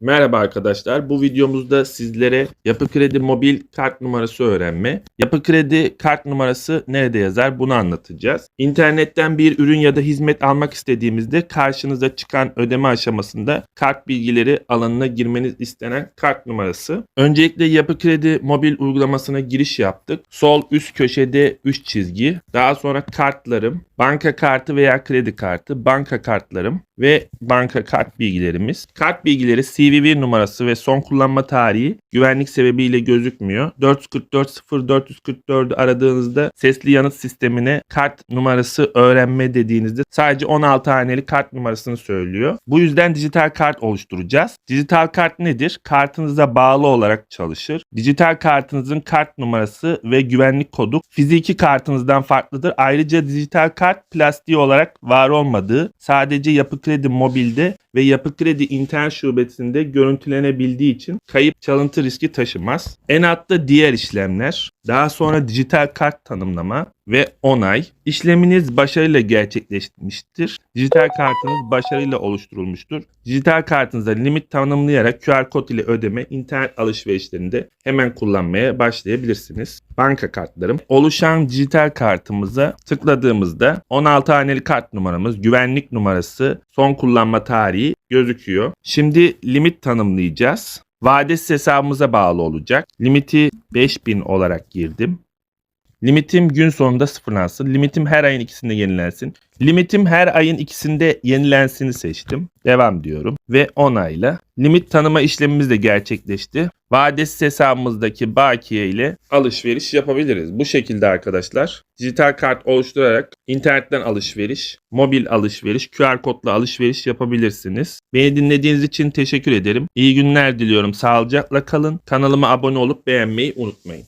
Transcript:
Merhaba arkadaşlar. Bu videomuzda sizlere Yapı Kredi mobil kart numarası öğrenme. Yapı Kredi kart numarası nerede yazar bunu anlatacağız. İnternetten bir ürün ya da hizmet almak istediğimizde karşınıza çıkan ödeme aşamasında kart bilgileri alanına girmeniz istenen kart numarası. Öncelikle Yapı Kredi mobil uygulamasına giriş yaptık. Sol üst köşede 3 çizgi. Daha sonra kartlarım, banka kartı veya kredi kartı, banka kartlarım ve banka kart bilgilerimiz. Kart bilgileri CVV numarası ve son kullanma tarihi güvenlik sebebiyle gözükmüyor. 444 0444'ü aradığınızda sesli yanıt sistemine kart numarası öğrenme dediğinizde sadece 16 haneli kart numarasını söylüyor. Bu yüzden dijital kart oluşturacağız. Dijital kart nedir? Kartınıza bağlı olarak çalışır. Dijital kartınızın kart numarası ve güvenlik kodu fiziki kartınızdan farklıdır. Ayrıca dijital kart plastiği olarak var olmadığı sadece Yapı Kredi mobilde ve Yapı Kredi internet şubesinde görüntülenebildiği için kayıp çalıntı riski taşımaz. En altta diğer işlemler, daha sonra dijital kart tanımlama ve onay. İşleminiz başarıyla gerçekleşmiştir. Dijital kartınız başarıyla oluşturulmuştur. Dijital kartınıza limit tanımlayarak QR kod ile ödeme internet alışverişlerinde hemen kullanmaya başlayabilirsiniz. Banka kartlarım. Oluşan dijital kartımıza tıkladığımızda 16 haneli kart numaramız, güvenlik numarası, son kullanma tarihi gözüküyor. Şimdi limit tanımlayacağız. Vadesiz hesabımıza bağlı olacak. Limiti 5000 olarak girdim. Limitim gün sonunda sıfırlansın. Limitim her ayın ikisinde yenilensin. Limitim her ayın ikisinde yenilensini seçtim. Devam diyorum ve onayla. Limit tanıma işlemimiz de gerçekleşti. Vadesiz hesabımızdaki bakiye ile alışveriş yapabiliriz. Bu şekilde arkadaşlar dijital kart oluşturarak internetten alışveriş, mobil alışveriş, QR kodla alışveriş yapabilirsiniz. Beni dinlediğiniz için teşekkür ederim. İyi günler diliyorum. Sağlıcakla kalın. Kanalıma abone olup beğenmeyi unutmayın.